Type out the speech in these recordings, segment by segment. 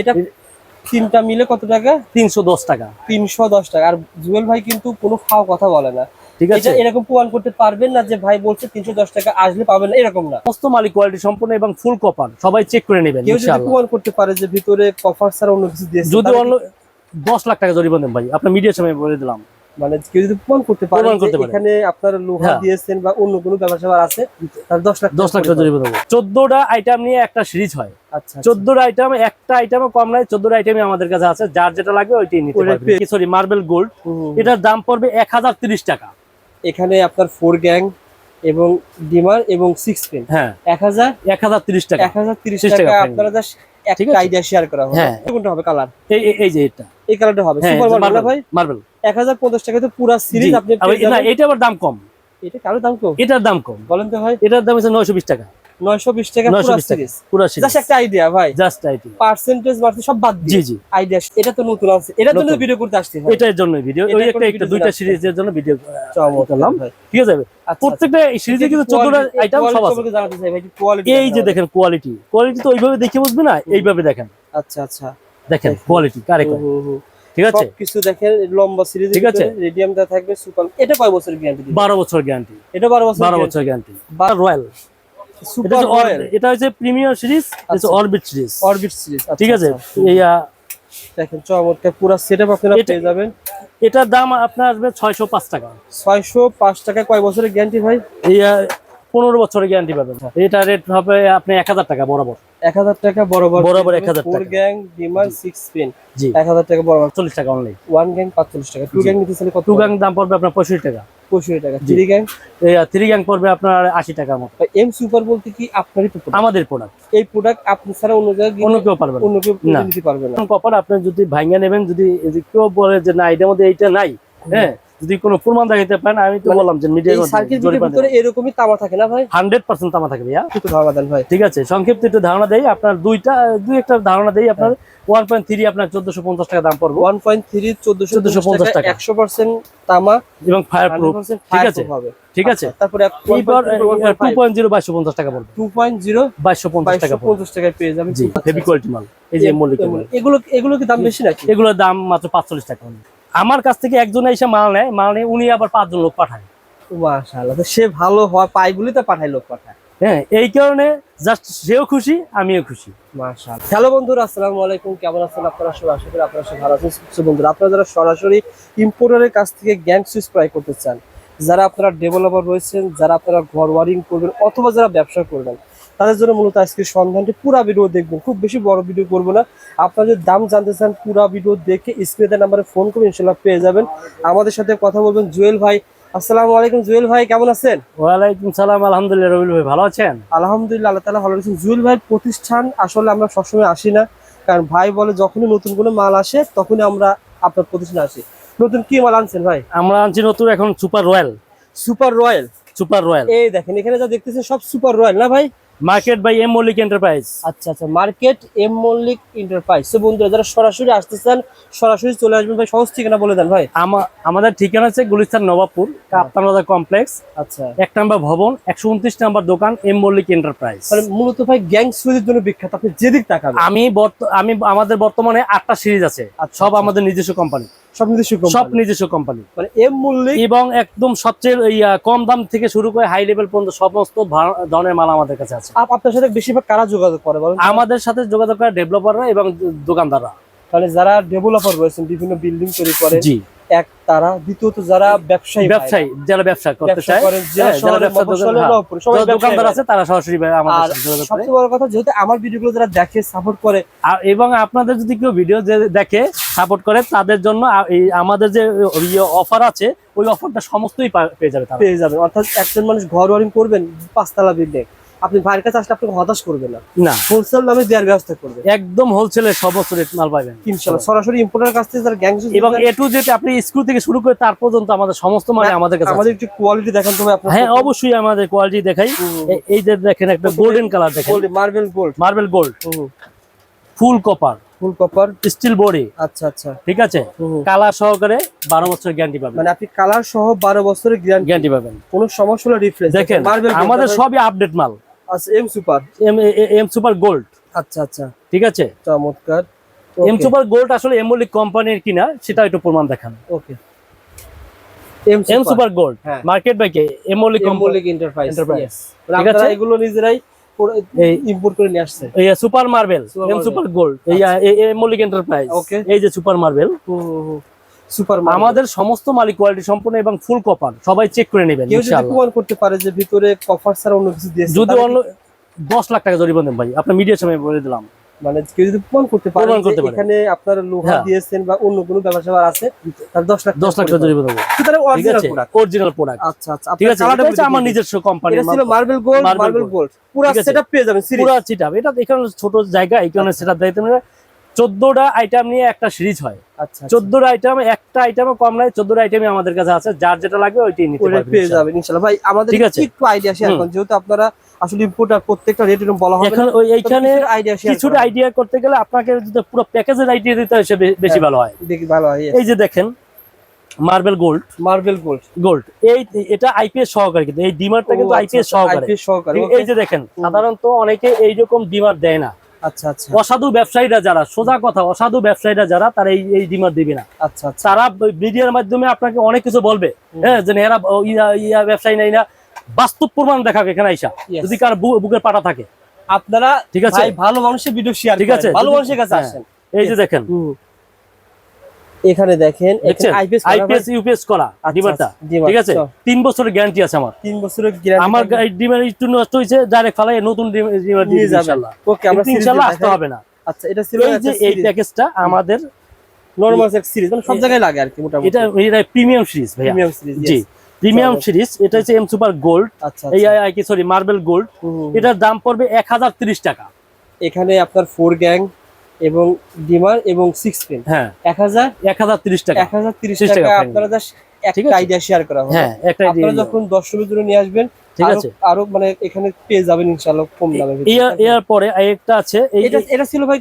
এটা তিনটা মিলে কত টাকা? তিনশো দশ টাকা। তিনশো দশ টাকা। আর জুয়েল ভাই কিন্তু কোনো ফাও কথা বলে না। ঠিক আছে। এরকম প্রমাণ করতে পারবেন না যে ভাই বলছে তিনশো দশ টাকা আসলে পাবেন না এরকম না। সমস্ত মালিক কোয়ালিটি সম্পূর্ণ এবং ফুল কপার সবাই চেক করে নেবেন কেউ যদি প্রমাণ করতে পারে যে ভিতরে ছাড়া অন্য কিছু যদি অন্য দশ লাখ টাকা জরিমানা ভাই। আপনার মিডিয়ার সময় বলে দিলাম। মানে কেউ যদি প্রমাণ করতে পারে। এখানে আপনার লোহা হ্যাঁ। দিয়েছেন বা অন্য কোনো ব্যবসা আছে তার দশ লাখ দশ লাখ টাকা জরিমানা দেবো। চোদ্দটা আইটেম নিয়ে একটা সিরিজ হয়। আচ্ছা চোদ্দটা আইটেম একটা আইটেমও কম নাই চোদ্দটা আইটেমই আমাদের কাছে আছে। যার যেটা লাগবে ওইটাই নিতে পারবে। সরি মার্বেল গোল্ড এটার দাম পড়বে এক হাজার তিরিশ টাকা। এখানে আপনার ফোর গ্যাং এবং ডিমার এবং সিক্স পেন হ্যাঁ। এক হাজার? এক হাজার তিরিশ টাকা। এক হাজার তিরিশ 30 টাকা আপনারা জাস্ট একটা আইডিয়া শেয়ার করা হবে। হ্যাঁ। কোনটা হবে? কালার এই যে এটা। এই কালারটা হবে। হ্যাঁ সুপার মার্বেল ভাই? মার্বেল এক হাজার পঞ্চাশ টাকা তো পুরো সিরিজ আপনি এটা আবার দাম কম। এটা কারও দাম কম? এটার দাম কম। বলেন তো ভাই। এটার দাম হচ্ছে নয়শো বিশ টাকা। নয়শো বিশ টাকা পুরো বিশ টাকা। সিরিজ জাস্ট একটা আইডিয়া ভাই। জাস্ট আইটি পার্সেন্টেজ মার্সেন্টেজ সব বাদ দিয়ে। জি আইডিয়া এটা তো নতুন আছে। জন্য ভিডিও করতে আসছি ভাই। এটার জন্য ভিডিও ওই একটা একটা দুইটা সিরিজের জন্য ভিডিও করলাম। ঠিক আছে? আচ্ছা, প্রত্যেকটা সিরিজে কিন্তু চোদ্দটা আইটেম সব আছে। জানাতে চাই ভাই কোয়ালিটি এই যে দেখেন কোয়ালিটি কোয়ালিটি তো ওইভাবে দেখে বুঝবে না এইভাবে দেখেন। আচ্ছা আচ্ছা। দেখেন কোয়ালিটি কারে কয়। হুম, হুম, হুম। ঠিক আছে? সবকিছু দেখেন লম্বা সিরিজ ঠিক আছে। রেডিয়ামটা থাকবে সুপার এটা কয় বছরের গ্যারান্টি দিবে বারো বছর গ্যারান্টি এটা 12 বছর বারো বছর গ্যারান্টি রয়্যাল সুপার রয়্যাল এটা হচ্ছে প্রিমিয়ার সিরিজ আচ্ছা। অরবিট সিরিজ অরবিট সিরিজ ঠিক আছে? এই দেখেন চমৎকার। পুরো সেটআপ আপনারা পেয়ে যাবেন। এটার দাম আপনার আসবে ছয়শো পাঁচ টাকা। 605 টাকা কয় বছরের গ্যারান্টি ভাই? এই পনেরো বছরের গ্যারান্টি পাবেন এটা রেট হবে আপনি এক হাজার টাকা বরাবর। 1000 টাকা বরাবর বরাবর 1000 ফোর টাকা। গ্যাং ডিমার 6 পিন জি। 1000 টাকা বরাবর। চল্লিশ টাকা অনলি ওয়ান গ্যাং 45 টাকা। টু গ্যাং নিতে চাইলে টু গ্যাং দাম পড়বে আপনার পঁয়ষট্টি টাকা। 65 টাকা। থ্রি গ্যাং থ্রি গ্যাং পড়বে আপনার আশি টাকার মতো। এম সুপার বলতে কি আপনারই আমাদের প্রোডাক্ট এই প্রোডাক্ট আপনি ছাড়া অন্য জায়গায় অন্য কেউ পারবে অন্য কেউ না। নিতে পারবে না। কপার আপনি যদি ভাঙ্গা নেবেন যদি যদি কেউ বলে যে না এটার মধ্যে এইটা নাই হ্যাঁ যদি কোনো প্রমাণ দেখাইতে পারেন আমি তো মানে বললাম যে সার্কিট ভিতরে এরকমই তামা থাকে না ভাই? হান্ড্রেড পার্সেন্ট তামা থাকে ভাইয়া। একটু ধারণা দেন ভাই। ঠিক আছে সংক্ষিপ্ত একটু ধারণা দেই। আপনার দুইটা দুই একটা ধারণা দেই আপনার। ওয়ান পয়েন্ট থ্রি আপনার চোদ্দশো পঞ্চাশ টাকা দাম পড়ব। 1.3 1450 1450 টাকা টাকা। 100% তামা এবং ফায়ার প্রুফ ঠিক আছে? ঠিক আছে? আচ্ছা, তারপরে এইবার টু পয়েন্ট জিরো বাইশশো পঞ্চাশ টাকা পড়বে। 2.0 বাইশশো পঞ্চাশ টাকা পড়বে। 250 টাকায় পেয়ে যাবেন। হেভি কোয়ালিটি মাল। এই যে মল্লিক এগুলো এগুলো কি দাম বেশি নাকি? এগুলোর দাম মাত্র পাঁচচল্লিশ টাকা। আমার কাছ থেকে একজন এসে মাল নেয় মাল নেয় উনি আবার পাঁচজন লোক পাঠায়। মাশাআল্লাহ সে ভালো হয় পাই বলি তো পাঠায় লোক পাঠায়। হ্যাঁ এই কারণে জাস্ট সেও খুশি আমিও খুশি। মাশাআল্লাহ। হ্যালো বন্ধুরা আসসালামু আলাইকুম কেমন আছেন আপনারা সবাই? আশা করি আপনারা সবাই ভালো আছেন বন্ধুরা। আপনারা যারা সরাসরি ইম্পোর্টারের কাছ থেকে গ্যাং সুইচ ক্রয় করতে চান যারা আপনারা ডেভেলপার রয়েছেন যারা আপনারা ঘর ওয়ারিং করবেন অথবা যারা ব্যবসা করবেন তাদের জন্য মূলত আজকের সন্ধানটি পুরো ভিডিও দেখবেন। খুব বেশি বড় ভিডিও করব না। আপনারা যদি দাম জানতে চান পুরো ভিডিও দেখে স্ক্রিনের নাম্বারে ফোন করে ইনশাল্লাহ পেয়ে যাবেন। আমাদের সাথে কথা বলবেন জুয়েল ভাই। আসসালামু আলাইকুম জুয়েল ভাই কেমন আছেন? ওয়ালাইকুম সালাম আলহামদুলিল্লাহ রবিল ভাই ভালো আছেন? আলহামদুলিল্লাহ আল্লাহ তালা ভালো রয়েছেন জুয়েল ভাই প্রতিষ্ঠান আসলে আমরা সবসময় আসি না কারণ ভাই বলে যখনই নতুন কোনো মাল আসে তখনই আমরা আপনার প্রতিষ্ঠানে আসি। নতুন কি মাল আনছেন ভাই? আমরা আনছি নতুন এখন super royal super royal super royal এই দেখেন এখানে যা দেখতেছেন সব সুপার রয়্যাল না ভাই? Market by M Mallick enterprise আচ্ছা আচ্ছা মার্কেট এম মল্লিক এন্টারপ্রাইজ তো বন্ধুরা যারা সরাসরি আসতে চান সরাসরি চলে আসবেন ভাই। সহজ ঠিকানা বলে দেন ভাই। আমাদের ঠিকানা আছে গুলিস্তান নবাবপুর কাপ্তান বাজার কমপ্লেক্স। আচ্ছা। এক নাম্বার ভবন একশো উনত্রিশ নাম্বার দোকান এম মল্লিক এন্টারপ্রাইজ মূলত ভাই গ্যাং সুইজের জন্য বিখ্যাত। আপনি যেদিক তাকাবেন। আমি আমি আমাদের বর্তমানে আটটা সিরিজ আছে। আচ্ছা, সব আচ্ছা। আমাদের নিজস্ব কোম্পানি সব নিজস্ব সব নিজস্ব কোম্পানি মানে এম মল্লিক এবং একদম সবচেয়ে কম দাম থেকে শুরু করে হাই লেভেল পর্যন্ত সমস্ত ধরনের মাল আমাদের কাছে আছে। আপনার সাথে বেশিরভাগ কারা যোগাযোগ করে বলেন আমাদের সাথে যোগাযোগ করে ডেভেলপাররা এবং দোকানদাররা। যারা ডেভেলপার রয়েছেন বিভিন্ন বিল্ডিং তৈরি করে জি। এক তারা দ্বিতীয়ত যারা ব্যবসায়ী ব্যবসায়ী যারা ব্যবসা করতে চায় হ্যাঁ, হ্যাঁ, দোকানদার আছে তারা সরাসরি সবচেয়ে বড় কথা যেহেতু আমার ভিডিওগুলো যারা দেখে সাপোর্ট করে আর এবং আপনাদের যদি কেউ ভিডিও দেখে সাপোর্ট করে তাদের জন্য এই আমাদের যে অফার আছে ওই অফারটা সমস্তই পেয়ে যাবে পেয়ে যাবেন অর্থাৎ একজন মানুষ ঘর ওয়ারিং করবেন পাঁচতলা বিল্ডিং আপনি ভাইয়ের কাছে আসলে আপনাকে হতাশ করবে না। না। হোলসেল দামে দেওয়ার ব্যবস্থা করবে। একদম হোলসেলের সমস্ত রেট মাল পাবেন। ইনশাল্লাহ। সরাসরি ইম্পোর্টার কাছ থেকে যারা গ্যাং এবং এ টু জেড আপনি স্ক্রু থেকে শুরু করে তার পর্যন্ত আমাদের সমস্ত মানে আমাদের কাছে আমাদের একটু কোয়ালিটি দেখান তো ভাই আপনার হ্যাঁ অবশ্যই আমাদের কোয়ালিটি দেখাই। এই যে দেখেন একটা গোল্ডেন কালার দেখেন। Marble gold marble gold full copper full copper? Steel body. আচ্ছা আচ্ছা। ঠিক আছে। কালার সহকারে বারো বছর গ্যারান্টি পাবেন। মানে আপনি কালার সহ বারো বছরের গ্যারান্টি পাবেন। কোনো সমস্যা হলে রিফ্রেশ দেখেন। আমাদের সবই আপডেট মাল। আচ্ছা M super M M super gold আচ্ছা আচ্ছা। ঠিক আছে? চমৎকার। এম সুপার গোল্ড আসলে এমলিক কোম্পানির কিনা সেটা একটু প্রমাণ দেখান। Okay M super gold. Market বাইকে এমলিক কোম্পানি এমবলিক এন্টারপ্রাইজ ঠিক আপনারা আছে? এগুলো নিজেরাই ইম্পোর্ট করে নিয়ে আসছেন এই super marble M super gold এই এমলিক এন্টারপ্রাইজ Okay. এই যে সুপার মার্বেল সুপার আমাদের সমস্ত মালিক কোয়ালিটি সম্পূর্ণ এবং ফুল কপার সবাই চেক করে নেবেন ইনশাআল্লাহ। প্রমাণ করতে পারে যে ভিতরে কপার ছাড়া অন্য কিছু দিয়েছে যদি অন্য দশ লাখ টাকা জরিমানা ভাই আপনার মিডিয়ার সময় বলে দিলাম। মানে কেউ যদি প্রমাণ করতে পারে। এখানে আপনার লোহা হ্যাঁ। দিয়েছেন বা অন্য কোনো ব্যবসা আছে তার 10 লাখ দশ লাখ টাকা জরিমানা। সুতরাং অরিজিনাল প্রোডাক্ট অরিজিনাল প্রোডাক্ট আচ্ছা আচ্ছা। ঠিক আছে এটা হচ্ছে আমার নিজস্ব কোম্পানির এটা ছিল মার্বেল গোল্ড মার্বেল গোল্ড পুরো সেটআপ পেয়ে যাবেন সিরিজ পুরো সেটআপ এটা এখানে ছোট জায়গা এখানে সেটআপ দিতে মানে চোদ্দটা আইটেম নিয়ে একটা সিরিজ হয়। আচ্ছা আচ্ছা। চোদ্দটা আইটেম একটা আইটেমও কম নাই চোদ্দটা আইটেমই আমাদের কাছে আছে। যার যেটা লাগবে ওইটাই নিতে পারবেন পেয়ে যাবেন ইনশাআল্লাহ। ভাই আমাদের একটু আইডিয়া শেয়ার। করুন। যেহেতু আপনারা আসলে ইম্পোর্টার প্রত্যেকটা রেট এরকম বলা হবে এখন ওই এইখানে কিছুটা আইডিয়া করতে গেলে আপনাকে যদি পুরো প্যাকেজের আইডিয়া দিতে হয় বেশি হ্যাঁ। ভালো হয়। ভালো হয় এই যে দেখেন marble gold marble gold gold এই এটা আইপিএস সহকারে কিন্তু এই ডিমারটা কিন্তু আইপিএস সহকারে। আইপিএস এই যে দেখেন সাধারণত অনেকে এইরকম ডিমার দেয় না। আচ্ছা আচ্ছা। অসাধু ব্যবসায়ীরা যারা সোজা কথা অসাধু ব্যবসায়ীরা যারা তারা এই এই ডিমার দিবে না। আচ্ছা আচ্ছা। তারা মিডিয়ার মাধ্যমে আপনাকে অনেক কিছু বলবে। হ্যাঁ যে এরা ইয়া ব্যবসায়ী নাই না। বাস্তব প্রমাণ দেখাবে এখানে আইসা। যদি কার বুকের পাটা থাকে। আপনারা ঠিক আছে। ভালো মানুষের ভিডিও শেয়ার ঠিক আছে, ভালো মানুষের কাছে হ্যাঁ। আসেন। এই যে দেখেন। এখানে দেখেন আইপিএস ইউপিএস করা আচ্ছা, ডিমারটা ঠিক আছে? আচ্ছা। তিন বছরের গ্যারান্টি আছে আমার। তিন বছরের গ্যারান্টি আমার ডিমার একটু নষ্ট হয়েছে ডাইরেক্ট ফালাই নতুন ডিমার দিয়ে ওকে আমরা ইনশাআল্লাহ আসতে হবে না। আচ্ছা এটা ছিল এই প্যাকেজটা আমাদের নরমাল সিরিজ মানে সব জায়গায় লাগে আর কি মোটামুটি। এটা এটা প্রিমিয়াম সিরিজ ভাইয়া। প্রিমিয়াম সিরিজ জি। প্রিমিয়াম। সিরিজ এটা হচ্ছে এম সুপার গোল্ড এই। আই কি সরি মার্বেল গোল্ড এটার দাম পড়বে এক টাকা। এখানে আপনার ফোর গ্যাং এবং ডিমার এবং সিক্স পেন হ্যাঁ। এক হাজার? এক হাজার তিরিশ টাকা। এক হাজার তিরিশ টাকা আপনারা জাস্ট একটা আইডিয়া শেয়ার করা হবে। হ্যাঁ একটা আপনারা যখন দর্শকের জন্য নিয়ে আসবেন ঠিক আছে। আরও মানে এখানে পেয়ে যাবেন ইনশাআল্লাহ কম দামে এর পরে একটা আছে এটা এটা ছিল ভাই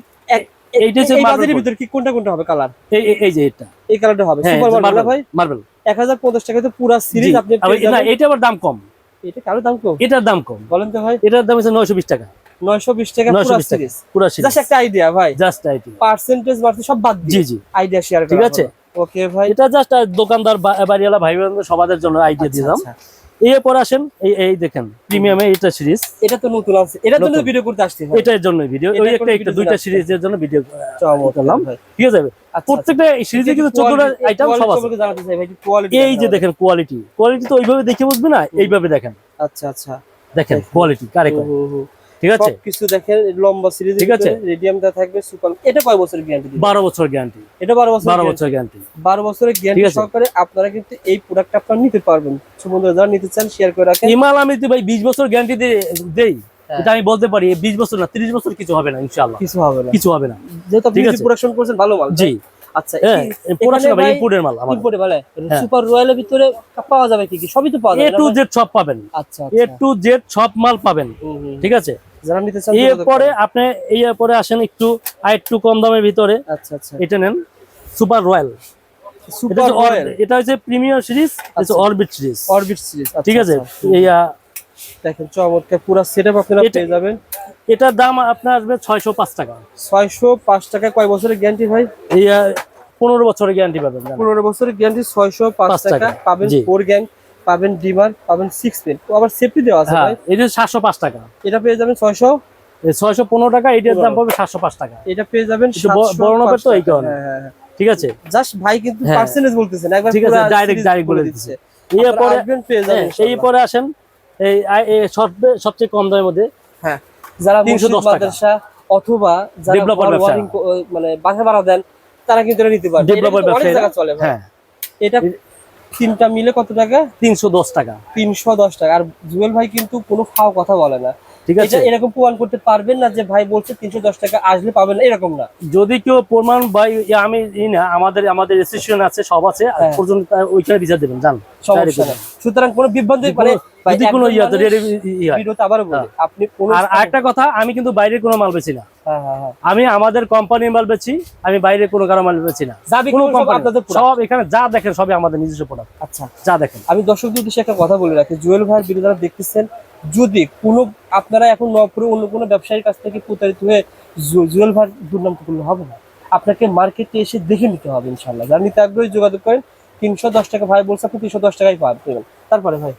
এইটা হচ্ছে gold। ভিতরে কি কোনটা কোনটা হবে কালার? এই- এই- যে এটা। এই কালারটা হবে। হ্যাঁ সুপার মার্বেল ভাই? মার্বেল এক হাজার পঞ্চাশ টাকায় তো পুরা সিরিজ আপনি না। এটা আবার দাম কম। এটা কারও দাম কম? এটার দাম কম। বলেন তো ভাই। এটার দাম হচ্ছে নয়শো বিশ টাকা। নয়শো বিশ টাকা পুরো সিরিজ পুরো সিরিজ জাস্ট একটা আইডিয়া ভাই। জাস্ট আইডিয়া পার্সেন্টেজ বাড়তে সব বাদ জি দিয়ে জি আইডিয়া শেয়ার ঠিক আছে। ওকে ভাই। এটা জাস্ট দোকানদার বাড়িওয়ালা ভাই সবাদের জন্য আইডিয়া আচ্ছা, দিলাম। এরপর আসেন এই এই দেখেন প্রিমিয়ামে এটা সিরিজ এটা তো নতুন আছে এটা জন্য ভিডিও করতে আসছে এটার জন্য ভিডিও ওই একটা একটা দুইটা। সিরিজের জন্য ভিডিও করলাম। ঠিক আছে আচ্ছা, প্রত্যেকটা সিরিজে কিন্তু আচ্ছা। চোদ্দটা Quality- আইটেম সব আছে। এই যে দেখেন। কোয়ালিটি কোয়ালিটি তো ওইভাবে দেখে বুঝবে না এইভাবে দেখেন। আচ্ছা আচ্ছা। দেখেন কোয়ালিটি কারেক্ট। ঠিক আছে? দেখেন লম্বা সিরিজ ঠিক আছে। রেডিয়ামটা থাকবে সুপার এটা কয় বছরের গ্যারান্টি দিবে বারো বছর গ্যারান্টি এটা 12 বছর বারো বছর গ্যারান্টি 12 বছরের গ্যারান্টি সহকারে আপনারা কিন্তু এই প্রোডাক্টটা আপনারা নিতে পারবেন। বন্ধুরা যারা নিতে চান শেয়ার করে রাখেন। ইমাল আমি তো ভাই বিশ বছর গ্যারান্টি দেই হ্যাঁ। এটা আমি বলতে পারি বিশ বছর না তিরিশ বছর কিছু হবে না ইনশাল্লাহ কিছু হবে না। কিছু হবে না। যেহেতু আপনি প্রোডাকশন করছেন ভালো মাল জি। আচ্ছা হ্যাঁ ভাই ইম্পোর্টের মাল হ্যাঁ। সুপার রয়্যালের ভিতরে পাওয়া যাবে কি কি? সবই তো পাওয়া এ যাবে না টু জেড সব পাবেন। আচ্ছা এ টু জেড সব মাল পাবেন। ঠিক আছে? যারা নিতে চান এরপরে আপনি এরপরে আসেন একটু আর একটু কম দামের ভিতরে। আচ্ছা আচ্ছা। এটা নেন সুপার রয়্যাল। Super royal. এটা হচ্ছে প্রিমিয়ার সিরিজ এটা আচ্ছা। Orbit series. অরবিট সিরিজ ঠিক আছে? আচ্ছা। এই দেখেন চমৎকার পুরো সেটআপ আপনারা পেয়ে যাবেন। এটার দাম আপনার আসবে ছয়শো পাঁচ টাকা। 605 টাকা কয় বছরের গ্যারান্টি ভাই? এই আহ, পনেরো বছরের গ্যারান্টি পাবেন। জানেন। 15 বছরের গ্যারান্টি 605 পাঁচ টাকা টাকা। পাবেন ফোর গ্যাং পাবেন ডিমার পাবেন সিক্স পেন তো আবার সেফটি দেওয়া আছে হ্যাঁ ভাই। এটা সাতশো পাঁচ টাকা। এটা পেয়ে যাবেন 600 ছয়শো পনেরো টাকা এটার দাম পাবে সাতশো পাঁচ টাকা। এটা পেয়ে যাবেন একটু ব- 705 বড় তো এই কারণে। হ্যাঁ হ্যাঁ ঠিক আছে? জাস্ট ভাই কিন্তু। পার্সেন্টেজ বলতেছেন। একবার ঠিক আছে, পুরা series direct বলে দিচ্ছে। এরপরে ইনশাআল্লাহ। এরপরে আসেন। এই সব- সবচেয়ে কম দামের মধ্যে হ্যাঁ। যারা 310 মসজিদ টাকা। মাদ্রাসা অথবা যারা ব্যবসা। মানে বাসা ভাড়া দেন তারা কিন্তু এটা নিতে এটা ডেভেলপার জায়গায় চলে হ্যাঁ। এটা তিনটা মিলে কত টাকা? তিনশো দশ টাকা। তিনশো দশ টাকা। আর জুয়েল ভাই কিন্তু কোনো ফাও কথা বলে না। ঠিক আছে। এরকম প্রমাণ করতে পারবেন না যে ভাই বলছে তিনশো দশ টাকা আসলে পাবেন না এরকম না। যদি কেউ প্রমাণ ইয়ে আমি না আমাদের আমাদের রেজিস্ট্রেশন আছে সব আছে হ্যাঁ। পর্যন্ত ওইখানে বিচার দেবেন জান। সুতরাং কোন বিভ্রান্তি মানে ভাই, যদি কোনো ইয়ে হয়। আপনি আর আরেকটা কথা আমি কিন্তু বাইরের কোনো মাল বেচি না। হ্যাঁ হ্যাঁ আমি আমাদের কোম্পানির মাল বেচি আমি বাইরের কোনো কারও মাল বেচি না। কোনো সব কোম্পানি সব এখানে যা দেখেন সবই আমাদের নিজস্ব প্রোডাক্ট আচ্ছা। যা দেখেন। আমি দর্শকদের উদ্দেশ্যে একটা কথা বলে রাখি জুয়েল ভাইয়ের ভিডিও যারা দেখতেছেন যদি কোনো আপনারা এখন নপুরে অন্য কোনো ব্যবসায়ীর কাছ থেকে প্রতারিত হয়ে জুয়েল ভাইয়ের দুর্নাম করলে হবে না আপনাকে মার্কেটে এসে দেখে নিতে হবে ইনশাল্লাহ যারা নিতে আগ্রহী যোগাযোগ করেন তিনশো দশ টাকা ভাই বলছে আপনি তিনশো দশ টাকায় পাবেন তারপরে ভাই?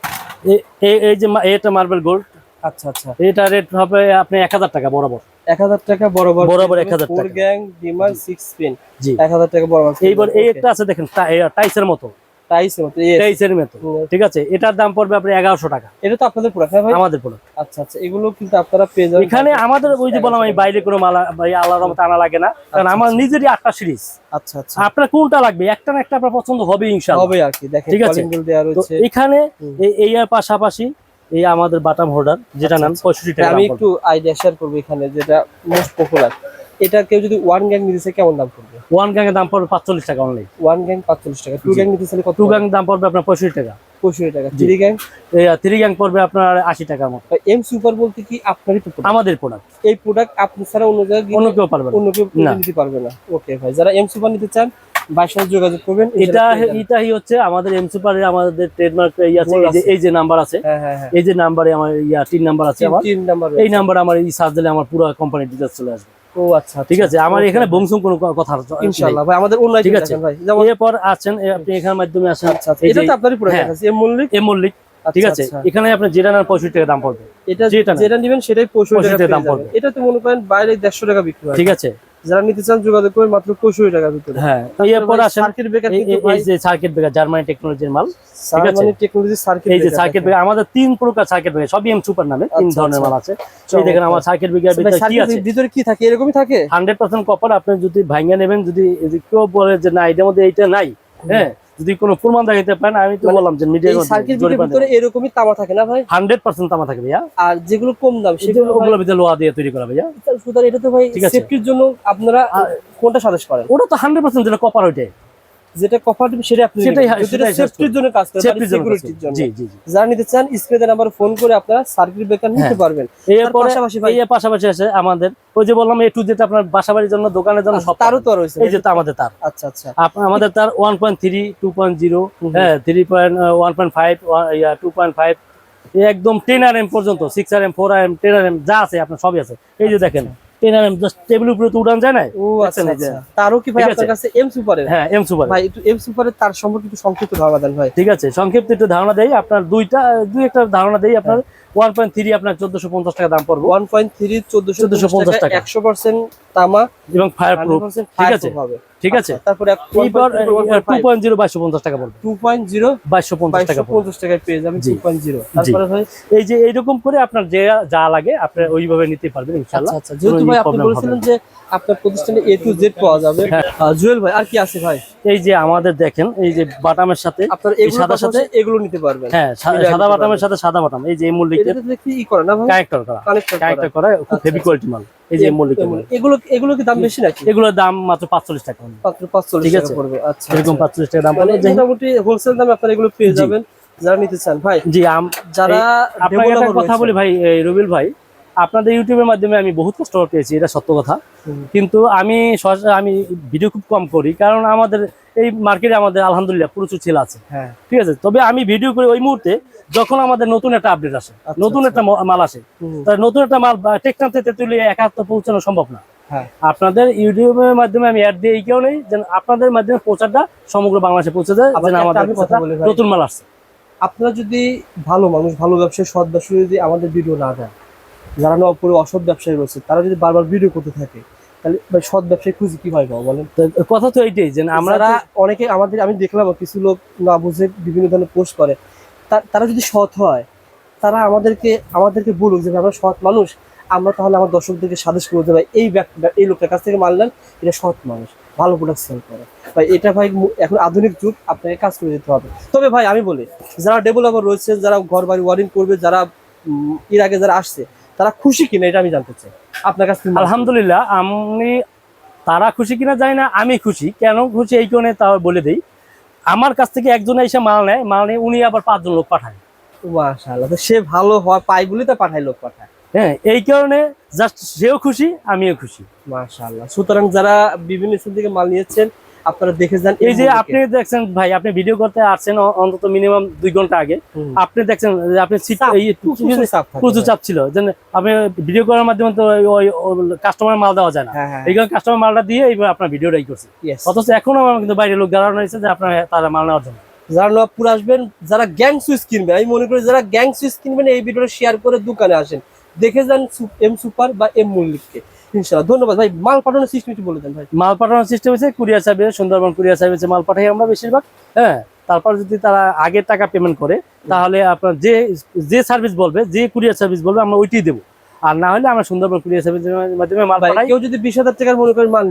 এই যে এটা মার্বেল গোল্ড। আচ্ছা আচ্ছা। এটা রেট হবে আপনি এক হাজার টাকা বরাবর। এক হাজার টাকা বরাবর বরাবর এক হাজার টাকা। গ্যাং ডিমান্ড সিক্স পিন জি। এক হাজার টাকা বরাবর। এইবার এই একটা আছে দেখেন টাইসের মতো। টাইসের মতো yes। টাইসের মতো। ঠিক আছে এটার দাম পড়বে আপনার এগারোশো টাকা। এটা তো আপনাদের প্রোডাক্ট ভাই? আমাদের প্রোডাক্ট আচ্ছা আচ্ছা এগুলো কিন্তু আপনারা পেয়ে যাবেন। এখানে আমাদের ওই যে বললাম আমি বাইরে কোনো মালা আল্লাহর মতো আনা লাগে না। কারণ আচ্ছা, আমার নিজেরই আটটা সিরিজ আচ্ছা আচ্ছা। আপনার কোনটা লাগবে? একটা না একটা আপনার পছন্দ হবে হবে আর কি দেখেন ঠিক আছে। এখানে এই- পাশাপাশি এই আমাদের বাটাম হোল্ডার যেটা নাম পঁয়ষট্টি টাকা আমি একটু আইডিয়া শেয়ার করব এখানে যেটা মোস্ট পপুলার এটা কেউ যদি ওয়ান গ্যাং নিতে চায় কেমন দাম পড়বে? ওয়ান গ্যাং এর দাম পড়বে পাঁচচল্লিশ টাকা অনলি ওয়ান গ্যাং পাঁচচল্লিশ টাকা। টু গ্যাং নিতে চাইলে কত টু গ্যাং দাম পড়বে আপনার পঁয়ষট্টি টাকা। পঁয়ষট্টি টাকা। থ্রি গ্যাং থ্রি গ্যাং পড়বে আপনার আশি টাকার মতো। এম সুপার বলতে কি আপনারই আমাদের প্রোডাক্ট এই প্রোডাক্ট আপনি ছাড়া অন্য জায়গায় অন্য কেউ পারবে না। অন্য কেউ নিতে পারবে না। ওকে ভাই যারা এম সুপার নিতে চান সাথে যোগাযোগ করবেন। এটা। এটাই হচ্ছে আমাদের এম সুপারের আমাদের ট্রেডমার্ক ইয়ে আছে। এই যে- এই যে নাম্বার আছে। হ্যাঁ হ্যাঁ হ্যাঁ। এই যে নাম্বারে আমার ইয়া তিন নাম্বার আছে আমার। এই নাম্বার আমার এই সার্চ দিলে আমার পুরো কোম্পানির ডিটেলস চলে আসবে। ও আচ্ছা ঠিক আছে আমার এখানে বংশুম কোনো কথা নেই। ইনশাআল্লাহ ভাই আমাদের অনলাইন ঠিক আছে। ভাই এরপর আছেন আপনি মাধ্যমে আসেন আচ্ছা আচ্ছা এটা তো আপনারই। আছে এম মল্লিক এম মল্লিক ঠিক আছে আচ্ছা, এখানে আপনি যেটা নেন পঁয়ষট্টি টাকা দাম পড়বে এটা যেটা। নেবেন সেটাই পঁয়ষট্টি 65 টাকা দাম। পড়বে এটা তো মনে করেন বাইরে দেড়শো টাকা বিক্রি ঠিক আছে যারা নিতে চান যোগাযোগ করবেন মাত্র পঁয়ষট্টি টাকার ভিতরে। হ্যাঁ এরপর আসেন সার্কিট ব্রেকার এই- কিন্তু এই- এই যে সার্কিট ব্রেকার জার্মানি টেকনোলজির মাল জার্মানি টেকনোলজি সার্কিট এই যে সার্কিট ব্রেকার আমাদের তিন প্রকার সার্কিট ব্রেকার সবই এম সুপার নামে তিন আচ্ছা, ধরনের আচ্ছা। মাল আছে। এই দেখেন আমার সার্কিট ব্রেকার ভিতরে কি আছে? ভিতরে কি থাকে? এরকমই থাকে? হান্ড্রেড পার্সেন্ট কপার আপনি যদি ভাঙা নেবেন যদি যদি কেউ বলে যে না এটার মধ্যে এইটা নাই হ্যাঁ? যদি কোনো প্রমাণ দেখাতে পারেন আমি তো মানে বললাম যে মধ্যে ভিতরে এরকমই তামা থাকে না ভাই? হান্ড্রেড পার্সেন্ট তামা থাকে ভাইয়া। আর যেগুলো কম দাম সেগুলো ওগুলো ভিতরে লোহা দিয়ে তৈরি করা ভাইয়া। সুতরাং এটা তো ভাই সেফটির জন্য আপনারা কোনটা সাজেস্ট করেন? ওটা তো হান্ড্রেড পার্সেন্ট যেটা কপার ওইটাই। যেটা কভার দিবে সেটা আপনি সেটাই- এটা সেফটির জন্য কাজ করে সেফটির জন্য সিকিউরিটির জন্য। জি জি যারা নিতে চান স্ক্রিনে নাম্বার ফোন করে আপনারা সার্কিট ব্রেকার নিতে হ্যাঁ। পারবেন। এরপরে পাশাপাশি ভাই- এর পাশাপাশি আছে আমাদের ওই যে বললাম এ টু যেটা আপনার বাসা বাড়ির জন্য দোকানের জন্য সব তারও তো রয়েছে এই যে তো আমাদের তার। আচ্ছা আচ্ছা। আমাদের তার one point three two point zero হুম। হ্যাঁ three point one point five two point five একদম টেন আর এম পর্যন্ত six R M four R M ten R M যা আছে আপনার সবই আছে। এই যে দেখেন টেন আর জাস্ট টেবিল উপরে তো উড়ান যায় না ও আচ্ছা? আচ্ছা। তারও কি ভাই আপনার কাছে এম সুপার হ্যাঁ এম সুপার ভাই একটু এম সুপারের তার সম্পর্কে একটু সংক্ষিপ্ত ধারণা দেন ভাই। ঠিক আছে সংক্ষিপ্ত একটু ধারণা দেই। আপনার দুইটা দুই একটা ধারণা দেই আপনার। ওয়ান পয়েন্ট থ্রি আপনার চোদ্দশো পঞ্চাশ টাকা দাম পড়বে। ওয়ান পয়েন্ট থ্রি চোদ্দশো 1450 টাকা। একশো পার্সেন্ট তামা এবং ফায়ার প্রুফ ঠিক আছে? ঠিক আছে? আচ্ছা, তারপরে টু পয়েন্ট জিরো বাইশশো পঞ্চাশ টাকা পড়বে। টু পয়েন্ট জিরো বাইশশো পঞ্চাশ টাকা পঞ্চাশ টাকায় পেয়ে যাবেন টু পয়েন্ট জিরো তারপরে ভাই? এই যে এইরকম করে আপনার যে যা লাগে আপনি ওইভাবে নিতে পারবেন ইনশাল্লাহ আচ্ছা আচ্ছা যেহেতু ভাই আপনি বলেছিলেন যে আপনার প্রতিষ্ঠানে এ টু জেড পাওয়া যাবে। হ্যাঁ। জুয়েল ভাই আর কি আছে ভাই? এই যে আমাদের দেখেন এই যে বাটামের সাথে আপনার এই এগুলো সাথে এগুলো নিতে পারবেন। হ্যাঁ সাদা বাটামের সাথে সাদা বাটাম। এই যে এই মল্লিকের এটাতে দেখি ই করে না ভাই? কানেক্টর করা। কানেক্টর কানেক্টর করা খুব হেভি কোয়ালিটি মাল। এই যে এই এগুলো। এগুলো কি দাম বেশি নাকি? এগুলোর দাম মাত্র পাঁচচল্লিশ টাকা। মাত্র পাঁচচল্লিশ ঠিক টাকা পড়বে। আচ্ছা এরকম। পাঁচচল্লিশ টাকা দাম পড়বে। মোটামুটি হোলসেল দামে আপনারা এগুলো পেয়ে যাবেন যারা নিতে চান। ভাই জি যারা আপনাকে একটা কথা বলি ভাই রবিল ভাই আপনাদের ইউটিউবের মাধ্যমে আমি বহুত কাস্টমার পেয়েছি এটা সত্য কথা। কিন্তু আমি আমি ভিডিও খুব কম করি কারণ আমাদের এই মার্কেটে আমাদের আলহামদুলিল্লাহ প্রচুর ছেলে আছে। হ্যাঁ। ঠিক আছে? তবে আমি ভিডিও করি ওই মুহূর্তে যখন আমাদের নতুন একটা আপডেট আসে আচ্ছা, নতুন আচ্ছা। একটা মাল আসে। নতুন একটা মাল টেকনাতে তেতুলিয়ে একাত্তর পৌঁছানো সম্ভব না। হ্যাঁ। আপনাদের ইউটিউবের মাধ্যমে আমি অ্যাড দিয়ে এই কারণেই যেন আপনাদের মাধ্যমে প্রচারটা সমগ্র বাংলাদেশে পৌঁছে যায় আমাদের। নতুন মাল আসছে। আপনারা যদি ভালো মানুষ ভালো ব্যবসায়ী সৎ ব্যবসায়ী যদি আমাদের ভিডিও না দেন যারা না উপরে অসৎ ব্যবসায়ী রয়েছে তারা যদি বারবার ভিডিও করতে থাকে তাহলে সৎ ব্যবসায়ী খুঁজে কি হয় বলেন? কথা তো এইটাই যে আমরা অনেকে আমাদের আমি দেখলাম কিছু লোক না বুঝে বিভিন্ন ধরনের পোস্ট করে। তা- তারা যদি সৎ হয়, তারা আমাদেরকে আমাদেরকে বলুক যে আমরা সৎ মানুষ, আমরা তাহলে আমার দর্শকদেরকে সাজেস্ট করে দেবো এই এই লোকের কাছ থেকে মানলেন এটা সৎ মানুষ, ভালো প্রোডাক্ট সেল করে। ভাই, এটা, ভাই এখন আধুনিক যুগ, আপনাকে কাজ করে যেতে হবে। তবে, ভাই, আমি বলি, যারা ডেভেলপার রয়েছে, যারা ঘর বাড়ি ওয়ারিং করবে, যারা এর আগে যারা আসছে, তারা খুশি কিনা এটা আমি জানতে চাই। আপনার কাছ থেকে আলহামদুলিল্লাহ, আমি, তারা খুশি কিনা জানি না, আমি খুশি। কেন খুশি এই কারণে তা বলে দিই। আমার কাছ থেকে একজন এসে মাল নেয় মাল নিয়ে উনি আবার পাঁচজন লোক পাঠায়। মাশাআল্লাহ তো সে ভালো হয় পায় বলে তো পাঠায় লোক পাঠায়। হ্যাঁ এই কারণে জাস্ট সেও খুশি আমিও খুশি। মাশাআল্লাহ সুতরাং যারা বিভিন্ন স্থান থেকে মাল নিয়েছেন আপনারা দেখে যান এই যে আপনি দেখছেন ভাই আপনি ভিডিও করতে আসছেন অন্তত মিনিমাম দুই ঘণ্টা আগে। আপনি দেখছেন যে আপনি প্রচুর চাপ ছিল। আপনি ভিডিও করার মাধ্যমে তো কাস্টমার মাল দেওয়া যায় না। হ্যাঁ হ্যাঁ এই কারণে কাস্টমার মালটা দিয়ে আপনার ভিডিওটাই করছি. অথচ এখনও আমার কিন্তু বাইরে লোক দাঁড়ানো হয়েছে যে আপনার তারা মাল নেওয়ার জন্য। যারা নবাবপুর আসবেন যারা গ্যাং সুইচ কিনবেন আমি মনে করি যারা গ্যাং সুইচ কিনবেন এই ভিডিওটা শেয়ার করে দোকানে আসেন। দেখে যান এম সুপার বা এম মল্লিককে ইনশাআল্লাহ। ধন্যবাদ ভাই মাল পাঠানোর সিস্টেম একটু বলে দেন ভাই। মাল পাঠানোর সিস্টেম হচ্ছে কুরিয়ার সার্ভিস সুন্দরবন কুরিয়ার সার্ভিসে মাল পাঠাই আমরা বেশিরভাগ হ্যাঁ? তারপর যদি তারা আগের টাকা পেমেন্ট করে তাহলে আপনার যে যে সার্ভিস বলবে যে কুরিয়ার সার্ভিস বলবে আমরা ওইটাই দেবো। আর না হলে আমরা সুন্দরবন কুরিয়ার সার্ভিসের মাধ্যমে মাল পাঠাই। কেউ যদি বিশ হাজার টাকার মনে করেন মাল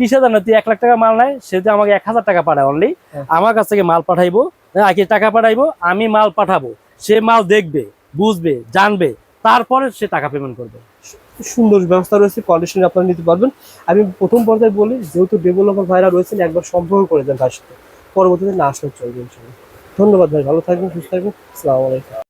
বিশ হাজার না তুই এক লাখ টাকা মাল নাই সে যদি আমাকে এক হাজার টাকা পাঠায় অনলি হ্যাঁ। আমার কাছ থেকে মাল পাঠাইবো হ্যাঁ, আগে টাকা পাঠাইবো আমি মাল পাঠাবো। সে মাল দেখবে বুঝবে জানবে তারপরে সে টাকা পেমেন্ট করবে। সুন্দর ব্যবস্থা রয়েছে কন্ডিশন আপনারা নিতে পারবেন। আমি প্রথম পর্যায়ে বলি, যেহেতু ডেভেলপার ভাইরা রয়েছেন, একবার সম্পর্ক করে দেন তার সাথে। পরবর্তীতে না আসলে চলবে। ধন্যবাদ ভাই, ভালো থাকবেন, সুস্থ থাকবেন। আসসালামু আলাইকুম।